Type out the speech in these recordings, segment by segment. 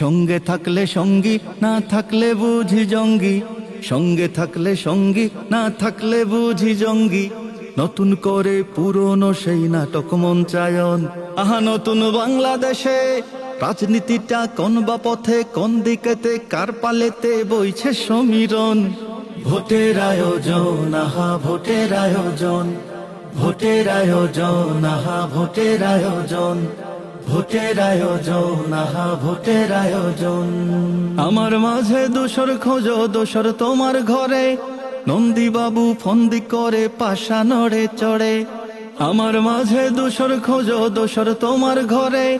সঙ্গে থাকলে সঙ্গী, না থাকলে বুঝি জঙ্গি। সঙ্গে থাকলে সঙ্গী, না থাকলে বুঝি জঙ্গি। নতুন করে পুরনো সেই নাটক মঞ্চায়ন। আহা, নতুন বাংলাদেশে রাজনীতিটা কোন বা পথে, কোন দিকেতে, কার পালেতে বইছে সমীরণ। ভোটের আয়োজন, আহা, ভোটের আয়োজন। ভোটের আয়োজন, আহা, ভোটের আয়োজন। ভোটের আয়োজন, আহা, ভোটের আয়োজন। আমার মাঝে দোসর খোঁজো দোসর তোমার ঘরে। নন্দী বাবু ফন্দি করে, পাশা নড়ে, চড়ে। আমার মাঝে দোসর খোঁজো দোসর তোমার ঘরে।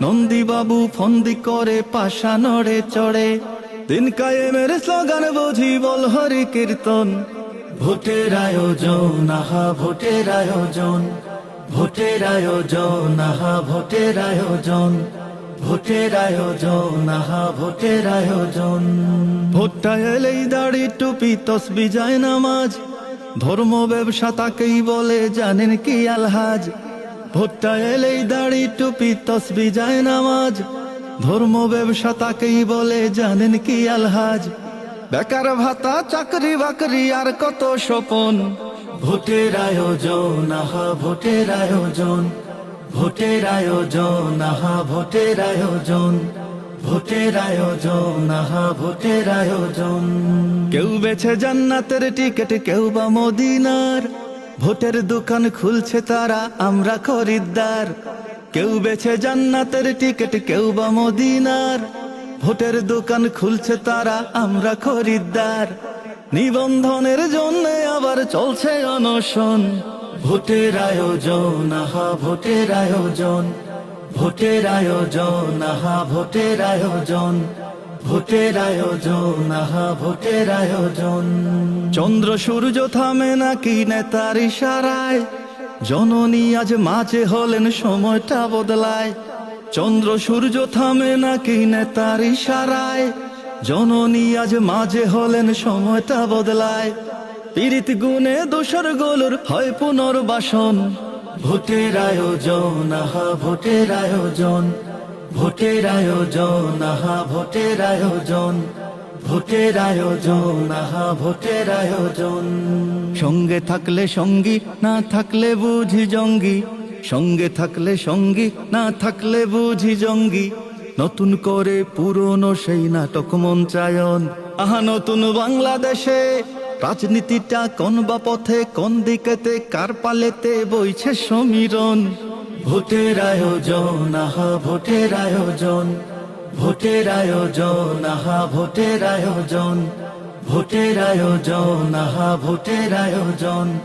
নন্দী বাবু ফন্দি করে, পাশা নড়ে, চড়ে। দিন কায়েমের স্লোগান বুঝি, বল হরি কীর্তন। ভোটের আয়োজন, আহা, ভোটের আয়োজন। ভোটের আয়োজন, আহা, ভোটের আয়োজন ভোটের আয়োজন, আহা, ভোটের আয়োজন। ভোটটা এলেই দাড়ি টুপি, তসবি যায় নামাজ ধর্ম, ব্যবসা তাকেই বলে, জানেন কি আলহাজ? ভোটটা এলেই দাড়ি টুপি, তসবি যায় নামাজ ধর্ম, ব্যবসা তাকেই বলে, জানেন কি আলহাজ? বেকার ভাতা চাকরি বাকরি আর কত স্বপন? ভোটের আয়োজন, আহা, ভোটের আয়োজন। ভোটের আয়োজন, আহা, ভোটের আয়োজন। ভোটের আয়োজন, আহা, ভোটের আয়োজন। কেউ বেছে জান্নাতের টিকিট, কেউ বা মদিনার। ভোটের দোকান খুলছে তারা, আমরা খরিদ্দার। কেউ বেছে জান্নাতের টিকিট, কেউ বা মদিনার। ভোটের দোকান খুলছে তারা, আমরা খরিদ্দার। নিবন্ধনের জন্য আবার চলছে অনশন। ভোটের আয়োজন, আহা, ভোটের আয়োজন। ভোটের আয়োজন, আহা, ভোটের আয়োজন। ভোটের আয়োজন, আহা, ভোটের আয়োজন। চন্দ্র সূর্য থামে নাকি নেতার ইশারায়? জননী আজ মাঝে হলেন সময়টা বদলায়। চন্দ্র সূর্য থামে নাকি নেতার ইশারায়? জননী আজ মাঝে হলেন, সময়টা বদলায়। পীড়িত গুণে দোসর গোলুর হয় পুনর্বাসন। ভোটের আয়োজন, আহা, ভোটের আয়োজন। ভোটের আয়োজন, আহা, ভোটের আয়োজন। ভোটের আয়োজন, আহা, ভোটের আয়োজন। সঙ্গে থাকলে সঙ্গী, না থাকলে বুঝি জঙ্গি। সঙ্গে থাকলে সঙ্গী, না থাকলে বুঝি জঙ্গি। নতুন করে পুরনো সেই নাটক মঞ্চায়ন আহা, নতুন বাংলাদেশে রাজনীতিটা কোন বা পথে, কোন দিকেতে, কার পালেতে বইছে সমীরণ। ভোটের আয়োজন, আহা, ভোটের আয়োজন। ভোটের আয়োজন, আহা, ভোটের আয়োজন। ভোটের আয়োজন, আহা, ভোটের আয়োজন।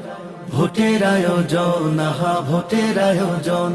ভোটের আয়োজন, আহা, ভোটের আয়োজন।